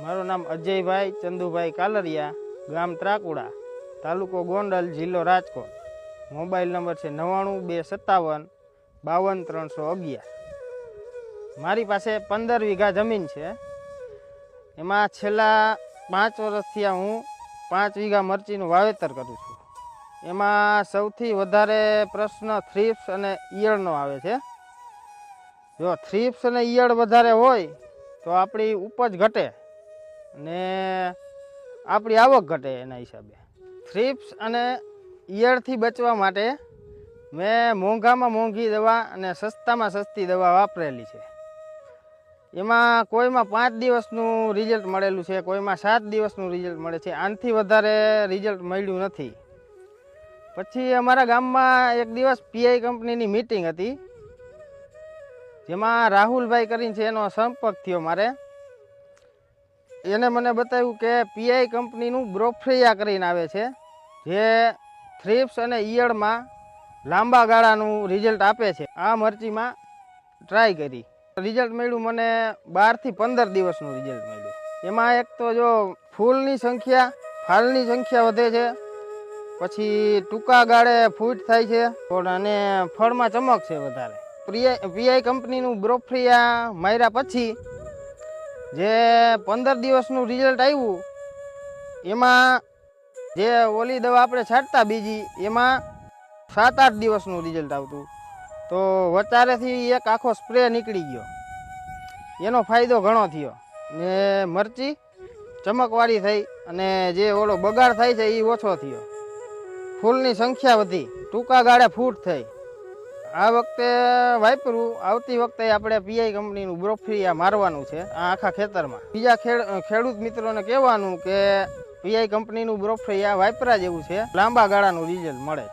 મારું નામ અજયભાઈ ચંદુભાઈ કાલરિયા, ગામ ત્રાકુડા, તાલુકો ગોંડલ, જિલ્લો રાજકોટ. મોબાઈલ નંબર છે નવ્વાણું, બે સત્તાવન, બાવન, ત્રણસો અગિયાર. મારી પાસે પંદર વીઘા જમીન છે. એમાં છેલ્લા પાંચ વર્ષથી હું પાંચ વીઘા મરચીનું વાવેતર કરું છું. એમાં સૌથી વધારે પ્રશ્ન થ્રીપ્સ અને ઈયળનો આવે છે. જો થ્રીપ્સ અને ઈયળ વધારે હોય, તો આપણી ઉપજ ઘટે. અને આપણી આવક ઘટે એના હિસાબે. થ્રીપ્સ અને ઈયળથી બચવા માટે મેં મોંઘામાં મોંઘી દવા અને સસ્તામાં સસ્તી દવા વાપરેલી છે. એમાં કોઈમાં પાંચ દિવસનું રિઝલ્ટ મળેલું છે, કોઈમાં સાત દિવસનું રિઝલ્ટ મળે છે. આનાથી વધારે રિઝલ્ટ મળ્યું નથી. પછી અમારા ગામમાં એક દિવસ પીઆઈ કંપનીની મિટિંગ હતી, જેમાં રાહુલભાઈ કરીને છે એનો સંપર્ક થયો મારે. એને મને બતાવ્યું કે પીઆઈ કંપનીનું બ્રોફ્રિયા કરીને આવે છે, જે થ્રીપ્સ અને ઈયળમાં લાંબા ગાળાનું રિઝલ્ટ આપે છે. આ મરચીમાં ટ્રાય કરી. રિઝલ્ટ મળ્યું મને બારથી પંદર દિવસનું રિઝલ્ટ મળ્યું. એમાં એક તો જો ફૂલની સંખ્યા, ફાલની સંખ્યા વધે છે, પછી ટૂંકા ગાળે ફૂટ થાય છે અને ફળમાં ચમક છે વધારે. પીઆઈ કંપનીનું બ્રોફ્રિયા માર્યા પછી જે પંદર દિવસનું રિઝલ્ટ આવ્યું, એમાં જે ઓલી દવા આપણે છાંટતા બીજી, એમાં સાત આઠ દિવસનું રિઝલ્ટ આવતું. તો વચારેથી એક આખો સ્પ્રે નીકળી ગયો. એનો ફાયદો ઘણો થયો. ને મરચી ચમકવાળી થઈ અને જે ઓલો બગાડ થાય છે એ ઓછો થયો. ફૂલની સંખ્યા વધી. ટૂંકા ગાળે ફૂટ થઈ. આ વખતે વાપરું. આવતી વખતે આપણે પીઆઈ કંપનીનું બ્રોફ્રિયા મારવાનું છે, આ આખા ખેતરમાં. બીજા ખેડ ખેડૂત મિત્રોને કહેવાનું કે પીઆઈ કંપનીનું બ્રોફ્રિયા વાપરા જેવું છે. લાંબા ગાળાનું રિઝલ્ટ મળે.